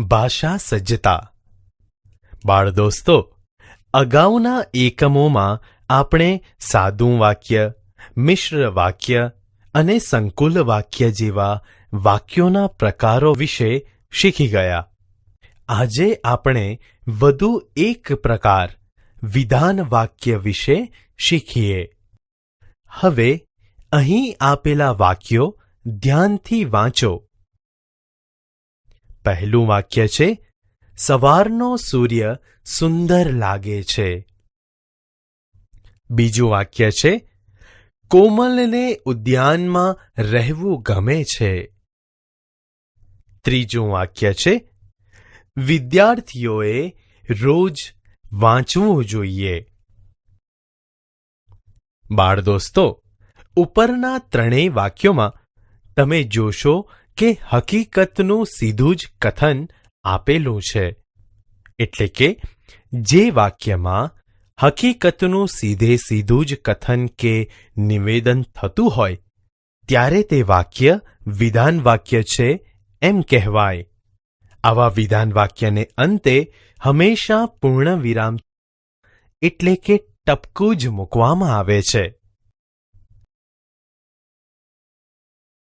ભાષા સજ્જતા. બાળ દોસ્તો, અગાઉના એકમોમાં આપણે સાદું વાક્ય, મિશ્ર વાક્ય અને સંકુલ વાક્ય જેવા વાક્યોના પ્રકારો વિશે શીખી ગયા. આજે આપણે વધુ એક પ્રકાર વિધાન વાક્ય વિશે શીખીએ. હવે અહીં આપેલા વાક્યો ધ્યાનથી વાંચો. પહેલું વાક્ય છે, સવારનો સૂર્ય સુંદર લાગે છે. બીજું વાક્ય છે, કોમલને ઉદ્યાનમાં રહેવું ગમે છે. ત્રીજું વાક્ય છે, વિદ્યાર્થીઓએ રોજ વાંચવું જોઈએ. બાળ દોસ્તો, ઉપરના ત્રણેય વાક્યોમાં તમે જોશો કે હકીકતનું સીધું જ કથન આપેલું છે. એટલે કે, જે વાક્યમાં હકીકતનું સીધે સીધું જ કથન કે નિવેદન થતું હોય, ત્યારે તે વાક્ય વિધાન વાક્ય છે એમ કહેવાય. આવા વિધાન વાક્યને અંતે હંમેશા પૂર્ણ વિરામ એટલે કે ટપકું જ મૂકવામાં આવે છે.